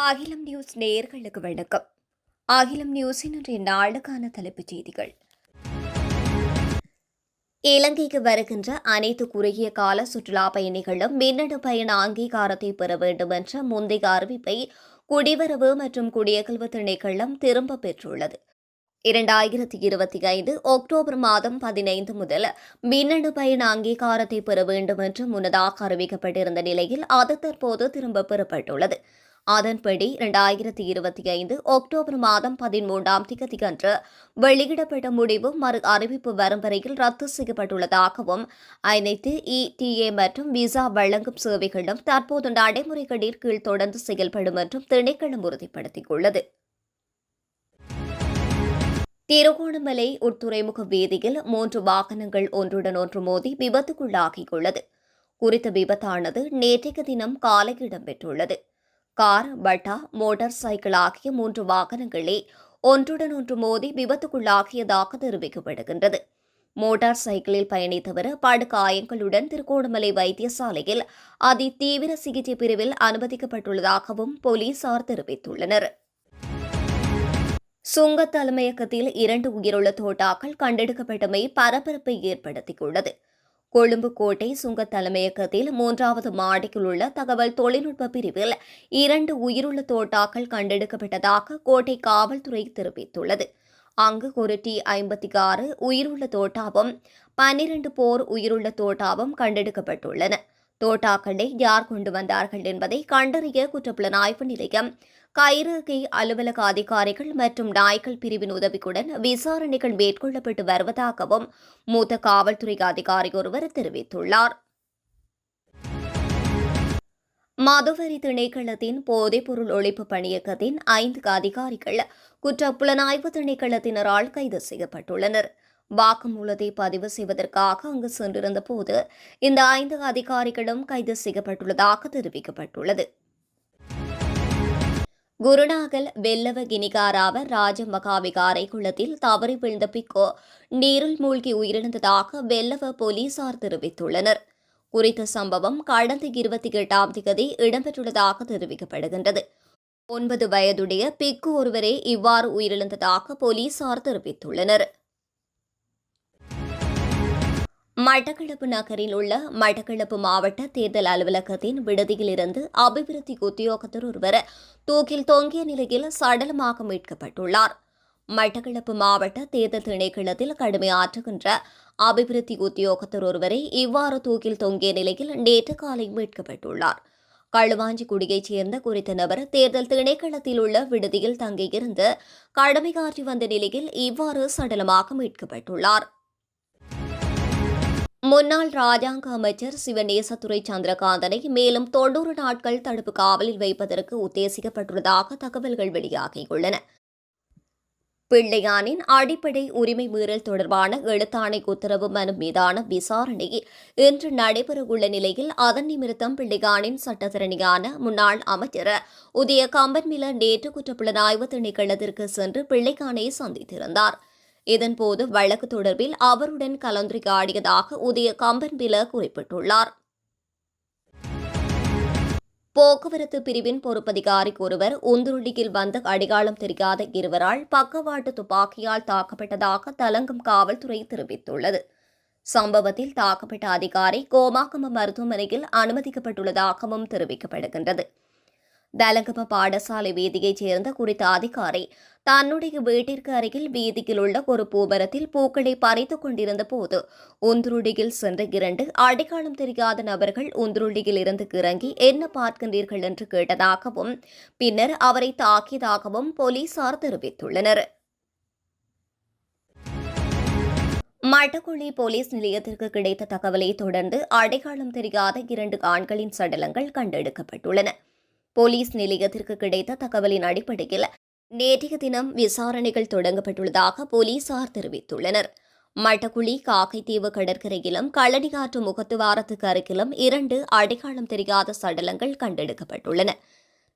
அகிலம் நியூஸ் நேயர்களுக்கு வணக்கம். அகிலம் நியூஸின் இன்றைய நாளுக்கான தலைப்புச் செய்திகள். இலங்கைக்கு வருகின்ற அனைத்து குறுகிய கால சுற்றுலா பயணிகளும் மின்னணு பயண அங்கீகாரத்தை பெற வேண்டும் என்ற முந்தைய அறிவிப்பை குடிவரவு மற்றும் குடியகல்வு திணைக்களம் திரும்பப் பெற்றுள்ளது. இரண்டாயிரத்தி இருபத்தி ஐந்து அக்டோபர் மாதம் பதினைந்து முதல் மின்னணு பயண அங்கீகாரத்தை பெற வேண்டும் என்று முன்னதாக அறிவிக்கப்பட்டிருந்த நிலையில் அது தற்போது திரும்பப் பெறப்பட்டுள்ளது. அதன்படி இரண்டாயிரத்தி இருபத்தி ஐந்து அக்டோபர் மாதம் பதிமூன்றாம் திகதியன்று வெளியிடப்பட்ட முடிவு மறு அறிவிப்பு வரும் வரையில் ரத்து செய்யப்பட்டுள்ளதாகவும் அனைத்து இடிஏ மற்றும் விசா வழங்கும் சேவைகளும் தற்போது நடைமுறைகளின் கீழ் தொடர்ந்து செயல்படும் என்றும் திணைக்களம் உறுதிப்படுத்தியுள்ளது. திருகோணமலை உட்துறைமுக வீதியில் மூன்று வாகனங்கள் ஒன்றுடன் ஒன்று மோதி விபத்துக்குள்ளாகியுள்ளது. குறித்த விபத்தானது நேற்றைக்கு தினம் காலை இடம்பெற்றுள்ளது. கார் பட்டா மோட்டார் சைக்கிள் ஆகிய மூன்று வாகனங்களே ஒன்றுடன் ஒன்று மோதி விபத்துக்குள்ளாகியதாக தெரிவிக்கப்படுகின்றது. மோட்டார் சைக்கிளில் பயணித்தவர் படுகாயங்களுடன் திருகோணமலை வைத்தியசாலையில் அதி தீவிர சிகிச்சை பிரிவில் அனுமதிக்கப்பட்டுள்ளதாகவும் போலீசார் தெரிவித்துள்ளனர். சுங்க தலைமையகத்தில் இரண்டு உயிருள்ள தோட்டாக்கள் கண்டெடுக்கப்பட்டமை பரபரப்பை ஏற்படுத்தியுள்ளது. கொழும்பு கோட்டை சுங்க தலைமையகத்தில் மூன்றாவது மாடியில் உள்ள தகவல் தொழில்நுட்ப பிரிவில் இரண்டு உயிருள்ள தோட்டாக்கள் கண்டெடுக்கப்பட்டதாக கோட்டை காவல்துறை தெரிவித்துள்ளது. அங்கு ஒரு டி ஐம்பத்தி ஆறு உயிருள்ள தோட்டாவும் பன்னிரண்டு போர் உயிருள்ள தோட்டாவும் கண்டெடுக்கப்பட்டுள்ளன. தோட்டாக்களை யார் கொண்டு வந்தார்கள் என்பதை கண்டறிய குற்றப்புலனாய்வு நிலையம் கைரேகை அலுவலக அதிகாரிகள் மற்றும் நாய்கள் பிரிவின் உதவியுடன் விசாரணைகள் மேற்கொள்ளப்பட்டு வருவதாகவும் மூத்த காவல்துறை அதிகாரி ஒருவர் தெரிவித்துள்ளார். மதுவரி திணைக்களத்தின் போதைப்பொருள் ஒழிப்பு பணியகத்தின் ஐந்து அதிகாரிகள் குற்ற புலனாய்வு திணைக்களத்தினரால் கைது செய்யப்பட்டுள்ளனர். வாக்குமூலத்தை பதிவு செய்வதற்காக அங்கு சென்றிருந்த போது இந்த ஐந்து அதிகாரிகளும் கைது செய்யப்பட்டுள்ளதாக தெரிவிக்கப்பட்டுள்ளது. குருநாகல் வெல்லவ கினிகாராவ ராஜமகாவிகாரை குளத்தில் தவறி விழுந்த பிக்கோ நீரில் மூழ்கி உயிரிழந்ததாக வெல்லவ போலீசார் தெரிவித்துள்ளனர். குறித்த சம்பவம் கடந்த இருபத்தி எட்டாம் தேதி இடம்பெற்றுள்ளதாக தெரிவிக்கப்படுகின்றது. ஒன்பது வயதுடைய பிக்கு ஒருவரே இவ்வாறு உயிரிழந்ததாக போலீசார் தெரிவித்துள்ளனர். மட்டக்களப்பு நகரில் உள்ள மட்டக்களப்பு மாவட்ட தேர்தல் அலுவலகத்தின் விடுதியிலிருந்து அபிவிருத்தி உத்தியோகத்தர் ஒருவர் தூக்கில் தொங்கிய நிலையில் சடலமாக மீட்கப்பட்டுள்ளார். மட்டக்களப்பு மாவட்ட தேர்தல் திணைக்களத்தில் கடுமையாற்றுகின்ற அபிவிருத்தி உத்தியோகத்தர் ஒருவரை இவ்வாறு தூக்கில் தொங்கிய நிலையில் நேற்று காலை மீட்கப்பட்டுள்ளார். களுவாஞ்சிக்குடியைச் சேர்ந்த குறித்த நபர் தேர்தல் திணைக்களத்தில் உள்ள விடுதியில் தங்கியிருந்து கடமையாற்றி வந்த நிலையில் இவ்வாறு சடலமாக மீட்கப்பட்டுள்ளார். முன்னாள் ராஜாங்க அமைச்சர் சிவநேசத்துறை சந்திரகாந்தனை மேலும் தொண்ணூறு நாட்கள் தடுப்பு காவலில் வைப்பதற்கு உத்தேசிக்கப்பட்டுள்ளதாக தகவல்கள் வெளியாகியுள்ளன. பிள்ளையானின் அடிப்படை உரிமை மீறல் தொடர்பான எழுத்தாணை உத்தரவு மனு மீதான விசாரணை இன்று நடைபெறவுள்ள நிலையில் அதன் நிமித்தம் பிள்ளையானின் சட்டத்திறனியான முன்னாள் அமைச்சர் உதய கம்பன்மில நேற்று குற்றப்புலனாய்வு திணைக்களத்திற்கு சென்று பிள்ளையானை சந்தித்திருந்தார். இதன்போது வழக்கு தொடர்பில் அவருடன் கலந்துரையாடியதாக உதய கம்பன்பில குறிப்பிட்டுள்ளார். போக்குவரத்து பிரிவின் பொறுப்பதிகாரி ஒருவர் உந்துருளியில் வந்த அடையாளம் தெரியாத இருவரால் பக்கவாட்டு துப்பாக்கியால் தாக்கப்பட்டதாக தலங்கம் காவல்துறை தெரிவித்துள்ளது. சம்பவத்தில் தாக்கப்பட்ட அதிகாரி கோமாகம மருத்துவமனையில் அனுமதிக்கப்பட்டுள்ளதாகவும் தெரிவிக்கப்படுகின்றது. தலங்கம பாடசாலை வீதியைச் சேர்ந்த குறித்த அதிகாரி தன்னுடைய வீட்டிற்கு அருகில் வீதியில் உள்ள ஒரு பூமரத்தில் பூக்களை பறித்துக் கொண்டிருந்த போது உந்துருடியில் சென்ற இரண்டு அடையாளம் தெரியாத நபர்கள் உந்துருடியில் இருந்து இறங்கி என்ன பார்க்கின்றீர்கள்? என்று கேட்டதாகவும் பின்னர் அவரை தாக்கியதாகவும் போலீசார் தெரிவித்துள்ளனர். மட்டக்குழி போலீஸ் நிலையத்திற்கு கிடைத்த தகவலை தொடர்ந்து அடையாளம் தெரியாத இரண்டு ஆண்களின் சடலங்கள் கண்டெடுக்கப்பட்டுள்ளன. போலீஸ் நிலையத்திற்கு கிடைத்த தகவலின் அடிப்படையில் நேற்றைய தினம் விசாரணைகள் தொடங்கப்பட்டுள்ளதாக போலீசார் தெரிவித்துள்ளனர். மட்டக்குழி காக்கைத்தீவு கடற்கரையிலும் களனியாற்று முகத்துவாரத்துக்கு அருகிலும் இரண்டு அடையாளம் தெரியாத சடலங்கள் கண்டெடுக்கப்பட்டுள்ளன.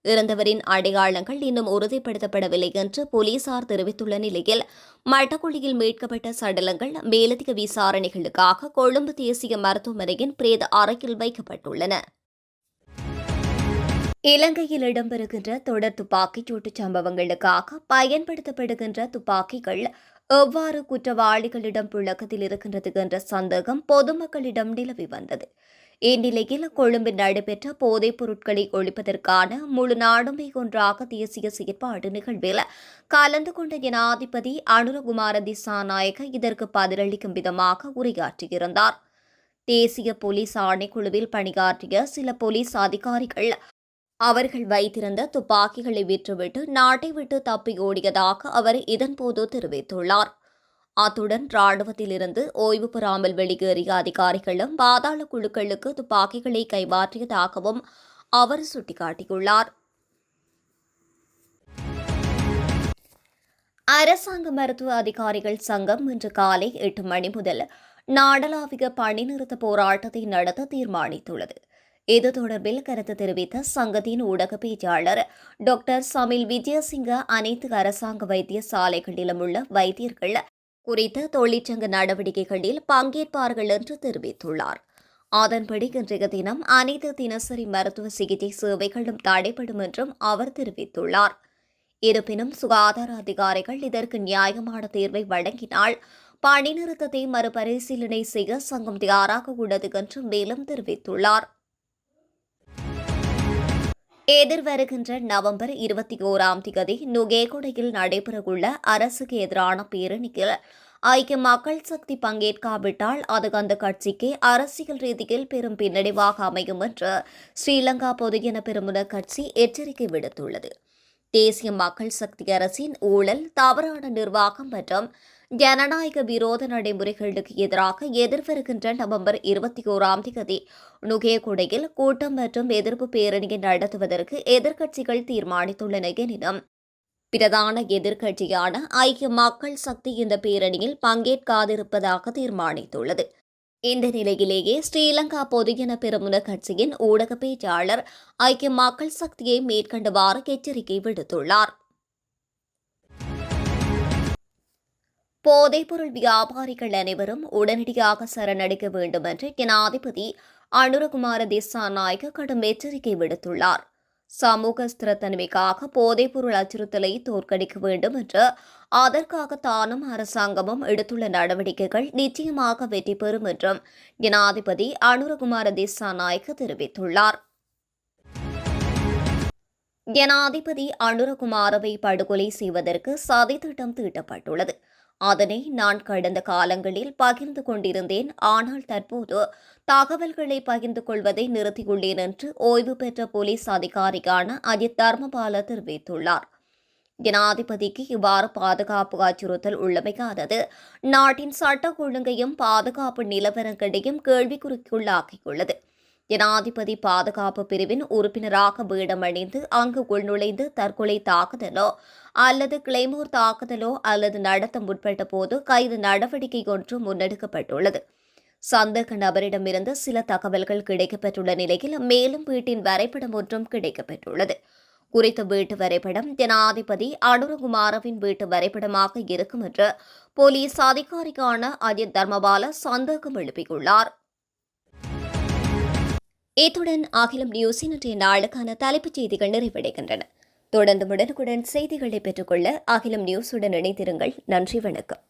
இறந்தவரின் அடையாளங்கள் இன்னும் உறுதிப்படுத்தப்படவில்லை என்று போலீசார் தெரிவித்துள்ள நிலையில் மட்டக்குழியில் மீட்கப்பட்ட சடலங்கள் மேலதிக விசாரணைகளுக்காக கொழும்பு தேசிய மருத்துவமனையின் பிரேத அறையில் வைக்கப்பட்டுள்ளன. இலங்கையில் இடம்பெறுகின்ற தொடர் துப்பாக்கிச்சூட்டுச் சம்பவங்களுக்காக பயன்படுத்தப்படுகின்ற துப்பாக்கிகள் எவ்வாறு குற்றவாளிகளிடம் புழக்கத்தில் இருக்கின்றது என்ற சந்தேகம் பொதுமக்களிடம் நிலவி வந்தது. இந்நிலையில் கொழும்பில் நடைபெற்ற போதைப் பொருட்களை ஒழிப்பதற்கான முழு நாடுமை ஒன்றாக தேசிய செயற்பாடு நிகழ்வில் கலந்து கொண்ட ஜனாதிபதி அனுரகுமார திசாநாயக இதற்கு பதிலளிக்கும் விதமாக உரையாற்றியிருந்தார். தேசிய போலீஸ் ஆணைக்குழுவில் பணியாற்றிய சில போலீஸ் அதிகாரிகள் அவர்கள் வைத்திருந்த துப்பாக்கிகளை விற்றுவிட்டு நாட்டை விட்டு தப்பி ஓடியதாக அவர் இதன்போது தெரிவித்துள்ளார். அத்துடன் ராணுவத்திலிருந்து ஓய்வு பெறாமல் வெளியேறிய அதிகாரிகளும் பாதாள குழுக்களுக்கு துப்பாக்கிகளை கைமாற்றியதாகவும் அவர் சுட்டிக்காட்டியுள்ளார். அரசாங்க மருத்துவ அதிகாரிகள் சங்கம் இன்று காலை எட்டு மணி முதல் நாடளாவிய பணிநிறுத்த போராட்டத்தை நடத்த தீர்மானித்துள்ளது. இது தொடர்பில் கருத்து தெரிவித்த சங்கத்தின் ஊடக பேச்சாளர் டாக்டர் சமில் விஜயசிங்க அனைத்து அரசாங்க வைத்தியசாலைகளிலும் உள்ள வைத்தியர்கள் குறித்த தொழிற்சங்க நடவடிக்கைகளில் பங்கேற்பார்கள் என்று தெரிவித்துள்ளார். அதன்படி இன்றைய தினம் அனைத்து தினசரி மருத்துவ சிகிச்சை சேவைகளும் தடைப்படும் என்றும் அவர் தெரிவித்துள்ளார். இருப்பினும் சுகாதார அதிகாரிகள் இதற்கு நியாயமான தீர்வை வழங்கினால் பணி நிறுத்தத்தை மறுபரிசீலனை செய்ய சங்கம் தயாராக உள்ளது என்று மேலும் தெரிவித்துள்ளார். எதிர்வருகின்ற நவம்பர் இருபத்தி ஓராம் தேதி நுகேகொடையில் நடைபெறவுள்ள அரசுக்கு எதிரான பேரணியில் ஐக்கிய மக்கள் சக்தி பங்கேற்காவிட்டால் அது அந்த கட்சிக்கு அரசியல் ரீதியில் பெரும் பின்னடைவாக அமையும் என்று ஸ்ரீலங்கா பொதுஜன பெருமுன கட்சி எச்சரிக்கை விடுத்துள்ளது. தேசிய மக்கள் சக்தி அரசின் ஊழல் தவறான நிர்வாகம் மற்றும் ஜனநாயக விரோத நடைமுறைகளுக்கு எதிராக எதிர்வருகின்ற நவம்பர் இருபத்தி ஓராம் தேதி நுகேகுடையில் கூட்டம் மற்றும் எதிர்ப்பு பேரணியை நடத்துவதற்கு எதிர்க்கட்சிகள் தீர்மானித்துள்ளன எனினும் பிரதான எதிர்க்கட்சியான ஐக்கிய மக்கள் சக்தி இந்த பேரணியில் பங்கேற்காதிருப்பதாக தீர்மானித்துள்ளது. இந்த நிலையிலேயே ஸ்ரீலங்கா பொதுஜன பெருமுன கட்சியின் ஊடக பேச்சாளர் ஐக்கிய மக்கள் சக்தியை மேற்கண்டவாறு எச்சரிக்கை விடுத்துள்ளார். போதைப்பொருள் வியாபாரிகள் அனைவரும் உடனடியாக சரணடைக்க வேண்டும் என்று ஜனாதிபதி அனுரகுமார திசாநாயக்க கடும் எச்சரிக்கை விடுத்துள்ளார். சமூக ஸ்திரத்தன்மைக்காக போதைப்பொருள் அச்சுறுத்தலை தோற்கடிக்க வேண்டும் என்று அதற்காக தானும் அரசாங்கமும் எடுத்துள்ள நடவடிக்கைகள் நிச்சயமாக வெற்றி பெறும் என்றும் ஜனாதிபதி அனுரகுமார திசாநாயக்க தெரிவித்துள்ளார். ஜனாதிபதி அனுரகுமாரவை படுகொலை செய்வதற்கு சதித்திட்டம் தீட்டப்பட்டுள்ளது. அதனை நான் கடந்த காலங்களில் பகிர்ந்து கொண்டிருந்தேன். ஆனால் தற்போது தகவல்களை பகிர்ந்து கொள்வதை நிறுத்தியுள்ளேன் என்று ஓய்வு பெற்ற போலீஸ் அதிகாரியான அஜித் தர்மபால தெரிவித்துள்ளார். ஜனாதிபதிக்கு இவ்வாறு பாதுகாப்பு அச்சுறுத்தல் உள்ளமைக்காதது நாட்டின் சட்ட ஒழுங்கையும் பாதுகாப்பு நிலவரங்களையும் கேள்விக்குறிக்குள்ளாக்கியுள்ளது. ஜனாதிபதி பாதுகாப்பு பிரிவின் உறுப்பினராக வேடமணிந்து அங்கு உள்நுழைந்து தற்கொலை தாக்குதலோ அல்லது கிளைமோர் தாக்குதலோ அல்லது நடத்த முற்பட்ட போது கைது நடவடிக்கை ஒன்று முன்னெடுக்கப்பட்டுள்ளது. சந்தேக நபரிடமிருந்து சில தகவல்கள் கிடைக்கப்பெற்றுள்ள நிலையில் மேலும் வீட்டின் வரைபடம் ஒன்றும் கிடைக்கப்பெற்றுள்ளது. குறித்த வீட்டு வரைபடம் ஜனாதிபதி அனுரகுமாரவின் வீட்டு வரைபடமாக இருக்கும் என்று போலீஸ் அதிகாரிக்கான அஜித் தர்மபால சந்தேகம் எழுப்பியுள்ளார். இத்துடன் அகிலம் நியூஸ் இன்றைய நாளுக்கான தலைப்புச் செய்திகள் நிறைவடைகின்றன. தொடர்ந்து உடனுக்குடன் செய்திகளை பெற்றுக்கொள்ள அகிலம் நியூஸுடன் இணைத்திருங்கள் நன்றி வணக்கம்.